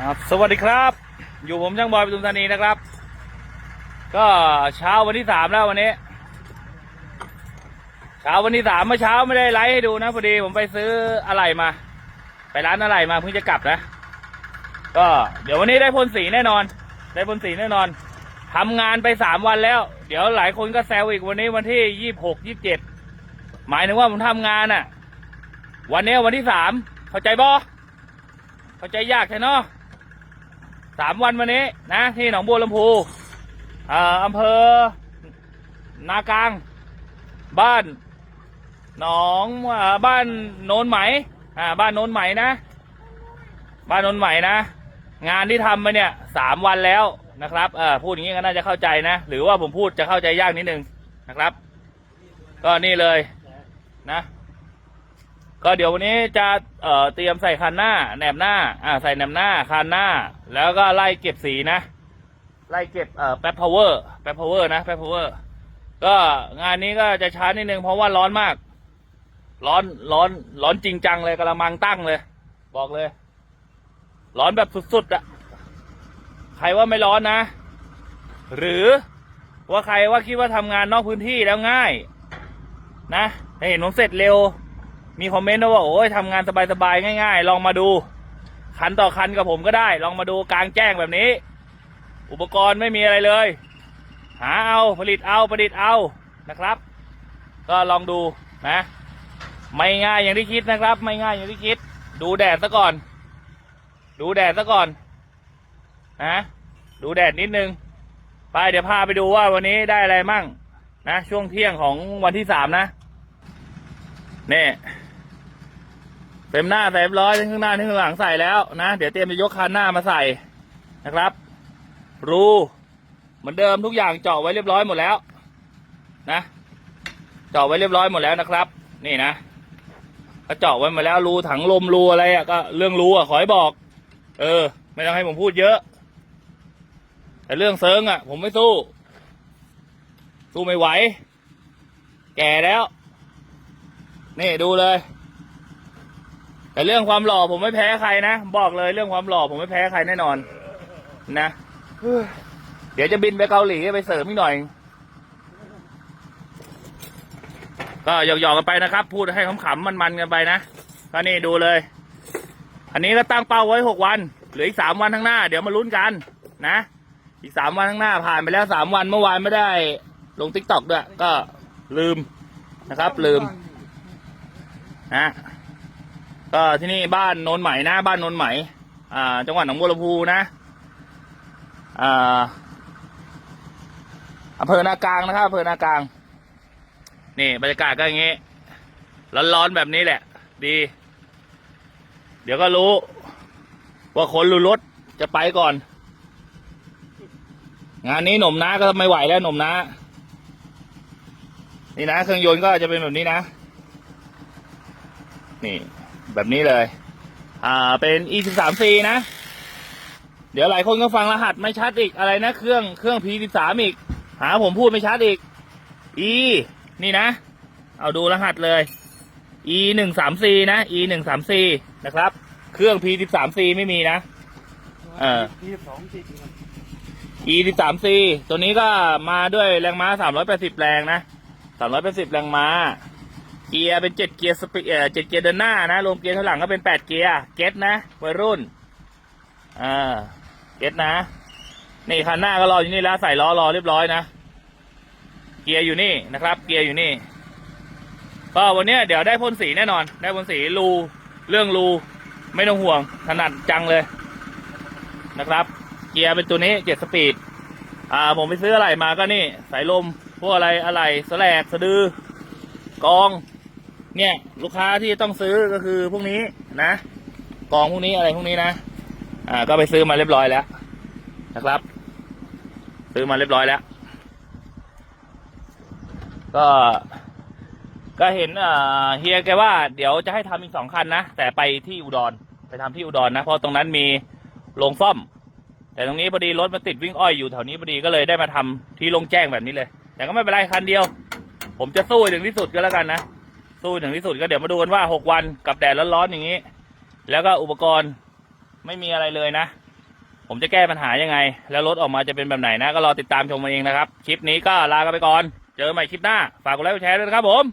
ครับสวัสดีครับ อยู่ผมช่างบอยปทุมธานีนะครับ ก็เช้าวันที่สามแล้ววันนี้เช้าวันที่สามเมื่อเช้าไม่ได้ไลฟ์ให้ดูนะพอดีผมไปซื้ออะไรมา ไปร้านอะไรมาเพิ่งจะกลับนะ ก็เดี๋ยววันนี้ได้พ่นสีแน่นอน ได้พ่นสีแน่นอนทำงานไปสามวันแล้ว เดี๋ยวหลายคนก็แซวอีกวันนี้วันที่ยี่หกยี่สิบเจ็ดหมายถึงว่าผมทำงานอะวันนี้วันที่สามเข้าใจบ่เข้าใจยากใช่เนาะ สามวันวันนี้นะที่หนองบัวลำพูเอ่ออำเภอ นากลาง บ้านหนองอบ้านโนนไหมอ่าบ้านโนนไหมนะ บ้านโนนไหมนะ งานที่ทำมาเนี่ยสามวันแล้วนะครับเออพูดอย่างนี้ก็น่าจะเข้าใจนะ หรือว่าผมพูดจะเข้าใจยากนิดนึงนะครับ ก็นี่เลยนะ ก็เดี๋ยววันนี้จะเอ่อเตรียมใส่คันหน้าแหนบหน้า อ่า ใส่แหนบหน้าคันหน้า แล้วก็ไล่เก็บสีนะ ไล่เก็บเอ่อแป๊บพาวเวอร์แป๊บพาวเวอร์นะแป๊บพาวเวอร์ก็งานนี้ก็จะช้านิดนึงเพราะว่าร้อนมาก ร้อนร้อนร้อนจริงจังเลยกระมังตั้งเลย บอกเลย ร้อนแบบสุดๆอะใครว่าไม่ร้อนนะ หรือว่าใครว่าคิดว่าทำงานนอกพื้นที่แล้วง่าย นะให้เห็นผมเสร็จเร็ว มีคอมเมนต์นะว่าโอ้ยทำงานสบายๆง่าย ๆ ลองมาดู คันต่อคันกับผมก็ได้ ลองมาดูกลางแจ้งแบบนี้ อุปกรณ์ไม่มีอะไรเลย หาเอาผลิตเอาประดิษฐ์เอานะครับ ก็ลองดูนะ ไม่ง่ายอย่างที่คิดนะครับ ไม่ง่ายอย่างที่คิด ดูแดดซะก่อน ดูแดดซะก่อนนะดูแดดนิดนึง ไปเดี๋ยวพาไปดูว่าวันนี้ได้อะไรมั่งนะช่วงเที่ยงของวันที่สามนะ เนี่ย เต็มหน้าใส่เรียบร้อยทั้งข้างหน้าทั้งข้างหลังใส่แล้วนะ เดี๋ยวเตรียมจะยกคันหน้ามาใส่นะครับ รูเหมือนเดิมทุกอย่างเจาะไว้เรียบร้อยหมดแล้ว นะเจาะไว้เรียบร้อยหมดแล้วนะครับ นี่นะก็เจาะไว้มดแล้วรูถังลมรูอะไรอะก็เรื่องรูอะขอให้บอก เออ ไม่ต้องให้ผมพูดเยอะ แต่เรื่องเซิงอะ ผมไม่สู้ สู้ไม่ไหว แก่แล้ว นี่ดูเลย แต่เรื่องความหล่อผมไม่แพ้ใครนะ บอกเลยเรื่องความหล่อผมไม่แพ้ใครแน่นอน นะเดี๋ยวจะบินไปเกาหลีไปเสริมอีกหน่อย ก็หยอกๆกันไปนะครับ พูดให้ขำๆมันๆกันไปนะก็นี่ดูเลย อันนี้ก็ตั้งเป้าไว้หกวันเหลืออีกสามวันข้างหน้า เดี๋ยวมาลุ้นกัน นะ อีกสามวันข้างหน้าผ่านไปแล้วสามวันเมื่อวานไม่ได้ ลงทิกตอกด้วย ก็ลืมนะครับ ลืมนะ ก็ที่นี่บ้านโนนไหมนะ บ้านโนนไหมอ่า จังหวัดหนองบัวลำพูนะอ่าอำเภอนากลางนะครับอำเภอนากลาง นี่บรรยากาศก็อย่างงี้ ร้อนๆแบบนี้แหละ ดี เดี๋ยวก็รู้ ว่าคนรู้รถจะไปก่อน งานนี้หนุ่มนะก็ไม่ไหวแล้วหนุ่มนะนี่นะ เครื่องยนต์ก็จะเป็นแบบนี้นะ นี่ แบบนี้เลย อ่าเป็น e 1 3 c นะ เดี๋ยวหลายคนก็ฟังรหัสไม่ชัดอีกอะไรนะ เครื่องเครื่อง p 1 3อีก หาผมพูดไม่ชัดอีก e นี่นะ เอาดูรหัสเลย e 1 3 c นะ e 1 3 c นะครับ เครื่อง p 1 3 c ไม่มีนะ เออที่สองจิตครับ e 1 3 c ตัวนี้ก็มาด้วยแรงม้า 380 แรงนะ 380 แรงม้า เกียร์เป็นเจ็ดเกียร์สปีเอ่อเจ็ดเกียร์เดินหน้านะ รวมเกียร์ข้างหลังก็เป็นแปดเกียร์ เก็ตนะวัยรุ่น อ่า เก็ตนะ นี่คันหน้าก็รออยู่นี่แล้ว ใส่ล้อรอเรียบร้อยนะ เกียร์อยู่นี่นะครับ เกียร์อยู่นี่ ก็วันนี้เดี๋ยวได้พ่นสีแน่นอน ได้พ่นสีรู เรื่องรู ไม่ต้องห่วง ถนัดจังเลย นะครับ เกียร์เป็นตัวนี้เจ็ดสปีด อ่า ผมไปซื้ออะไรมาก็นี่ สายลม พวกอะไร อะไร สแลก สะดือกอง เนี่ยลูกค้าที่ต้องซื้อก็คือพวกนี้นะกองพวกนี้อะไรพวกนี้นะ อ่า ก็ไปซื้อมาเรียบร้อยแล้ว นะครับ ซื้อมาเรียบร้อยแล้ว ก็ ก็เห็นเฮียแกว่าเดี๋ยวจะให้ทำอีกสองคันนะ แต่ไปที่อุดร ไปทำที่อุดรนะเพราะตรงนั้นมีโรงซ่อม แต่ตรงนี้พอดีรถมันติดวิ่งอ้อยอยู่แถวนี้พอดีก็เลยได้มาทำที่โล่งแจ้งแบบนี้เลย แต่ก็ไม่เป็นไรคันเดียว ผมจะสู้ถึงที่สุดก็แล้วกันนะ สู้ถึงที่สุดก็เดี๋ยวมาดูกันว่าหกวันกับแดดร้อนๆอย่างนี้ แล้วก็อุปกรณ์ไม่มีอะไรเลยนะ ผมจะแก้ปัญหายังไง แล้วรถออกมาจะเป็นแบบไหนนะ ก็รอติดตามชมมาเองนะครับ คลิปนี้ก็ลากันไปก่อน เจอใหม่คลิปหน้า ฝากกดไลค์กดแชร์ด้วยนะครับผม